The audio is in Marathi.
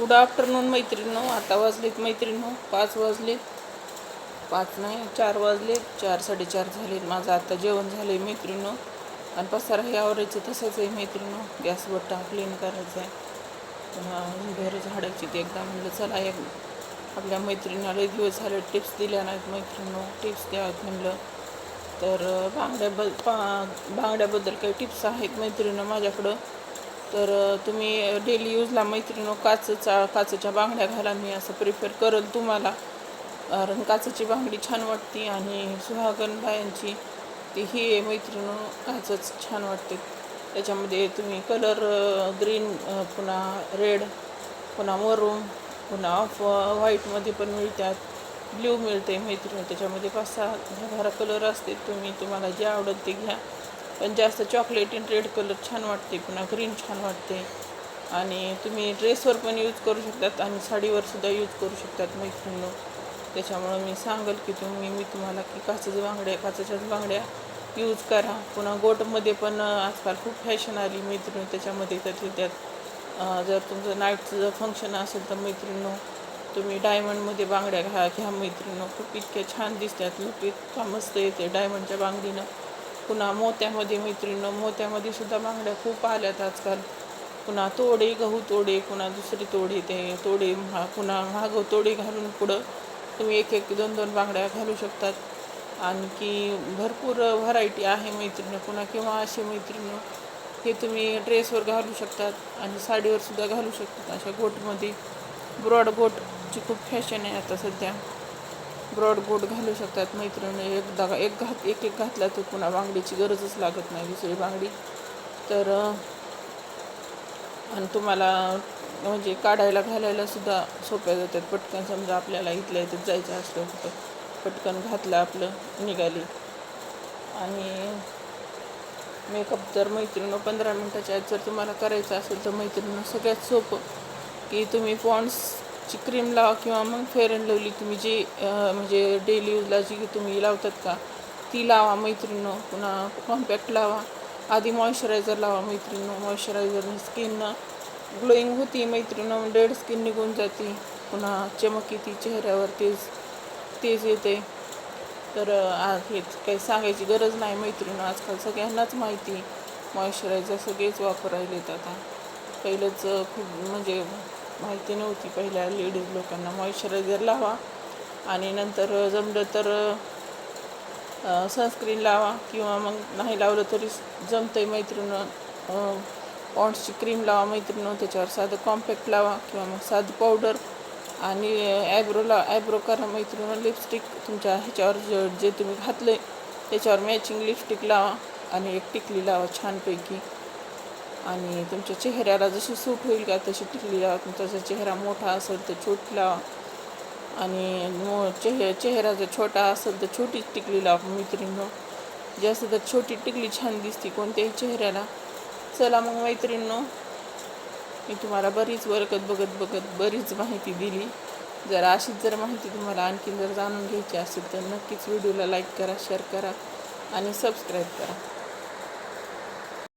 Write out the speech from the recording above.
गुड आफ्टरनून मैत्रिणीनो आता वाजलेत मैत्रिणीनो पाच वाजलेत. पाच नाही चार वाजलेत. चार साडेचार झालेत. माझं आता जेवण झालं आहे मैत्रिणीनो. आणि पसारा हे आवरायचं तसंच आहे मैत्रिणीनो. गॅसवर टाक क्लीन करायचं आहे घर झाडायची ते एकदा म्हणलं चला एक आपल्या मैत्रिणीला लय दिवस झाले टिप्स दिल्या नाहीत मैत्रिणीनो. टिप्स द्यावेत म्हणलं. तर बांगड्याबद्दल पा बांगड्याबद्दल काही टिप्स आहेत मैत्रिणीनं माझ्याकडं. तर तुम्ही डेली यूजला मैत्रिणीनो काचचा काचेच्या बांगड्या घाला मी असं प्रिफर करेल तुम्हाला. कारण काचेची बांगडी छान वाटते आणि सुहागन बायांची ती ही आहे काचच छान वाटते. त्याच्यामध्ये तुम्ही कलर ग्रीन पुन्हा रेड पुन्हा मरून पुन्हा ऑफ व्हाईटमध्ये पण मिळतात. ब्ल्यू मिळते मैत्रिणी त्याच्यामध्ये पाच सहा दहा बारा कलर असते तुम्ही तुम्हाला जे आवडेल ते घ्या. पण जास्त चॉकलेट इन रेड कलर छान वाटते पुन्हा ग्रीन छान वाटते. आणि तुम्ही ड्रेसवर पण यूज करू शकतात आणि साडीवर सुद्धा यूज करू शकतात मैत्रिणी त्याच्यामुळं मी सांगेल की तुम्ही मी तुम्हाला की काचेच्या बांगड्या काचेच्याच बांगड्या यूज करा. पुन्हा गोटमध्ये पण आजकाल खूप फॅशन आली मैत्रिणी त्याच्यामध्ये तर त्यात जर तुमचं नाईटचं जर फंक्शन असेल तर मैत्रिणीनो तुम्ही डायमंडमध्ये बांगड्या घ्या घ्या मैत्रिणीनो. खूप इतक्या छान दिसतात लूप इतका मस्त येते डायमंडच्या बांगडीनं. पुन्हा मोत्यामध्ये मैत्रिणीनं मोत्यामध्ये सुद्धा बांगड्या खूप आल्यात आजकाल. पुन्हा तोडे गहू तोडे पुन्हा दुसरी तोडे ते तोडे महा पुन्हा महाग तोडे घालून पुढं तुम्ही एक एक दोन दोन बांगड्या घालू शकतात. आणखी भरपूर व्हरायटी आहे मैत्रिणी. पुन्हा किंवा अशी मैत्रिणी हे तुम्ही ड्रेसवर घालू शकतात आणि साडीवर सुद्धा घालू शकतात. अशा गोटमध्ये ब्रॉड गोटची खूप फॅशन आहे आता सध्या. ब्रॉड गोट घालू शकतात मैत्रिणी. एकदा एक घात एक एक घातला तर पुन्हा बांगडीची गरजच लागत नाही दुसरी बांगडी तर आणि तुम्हाला म्हणजे काढायला घालायला सुद्धा सोप्या जातात. पटकन समजा आपल्याला इथल्या इथं जायचं असलं कुठं पटकन घातलं आपलं निघाली. आणि मेकअप जर मैत्रिणी पंधरा मिनटाच्या आत जर तुम्हाला करायचं असेल तर मैत्रिणी सगळ्यात सोपं की तुम्ही पॉन्ड्स ची क्रीम लावा किंवा मग फेअर अँड लवली तुम्ही जी म्हणजे डेली यूजला जी तुम्ही लावतात का ती लावा मैत्रिणी पुन्हा कॉम्पॅक्ट लावा. आधी मॉइश्चरायझर लावा मैत्रिणीनं. मॉइश्चरायझरने स्किन ग्लोईंग होती मैत्रिणी डेड स्किन निघून जाते. पुन्हा चमक येते चेहऱ्यावर तेज तेज येते. तर हेच काही सांगायची गरज नाही मैत्रिणी आजकाल सगळ्यांनाच माहिती. मॉइश्चरायझर सगळेच वापरायलेत आता पहिलंच खूप म्हणजे माहिती नव्हती पहिल्या लेडीज लोकांना. मॉइश्चरायझर लावा आणि नंतर जमलं तर सनस्क्रीन लावा किंवा मग नाही लावलं तरी जमतंय मैत्रिणं पॉन्ड्सची क्रीम लावा मैत्रिणं त्याच्यावर साधं कॉम्पॅक्ट लावा किंवा मग साधं पावडर आणि ॲब्रोला ॲब्रो करा मैत्रिणं. लिपस्टिक तुमच्या ह्याच्यावर जे जे तुम्ही घातलं त्याच्यावर मॅचिंग लिपस्टिक लावा आणि एक टिकली लावा छानपैकी. आणि तुमच्या चेहऱ्याला जशी सूट होईल का तशी टिकली लावा तुमचा जर चेहरा मोठा असेल तर छोटी लावा आणि मो चेह चेहरा जर छोटा असेल तर छोटीच टिकली लावा मैत्रिणीनं जास्त तर छोटी टिकली छान दिसते कोणत्याही चेहऱ्याला. चला मग मैत्रिणींनो मी तुम्हाला बरीच वरकत बघत बघत बरीच माहिती दिली. जर अशीच जर माहिती तुम्हाला आणखी जर जाणून घ्यायची असेल तर नक्कीच व्हिडिओला लाईक करा शेअर करा आणि सबस्क्राईब करा.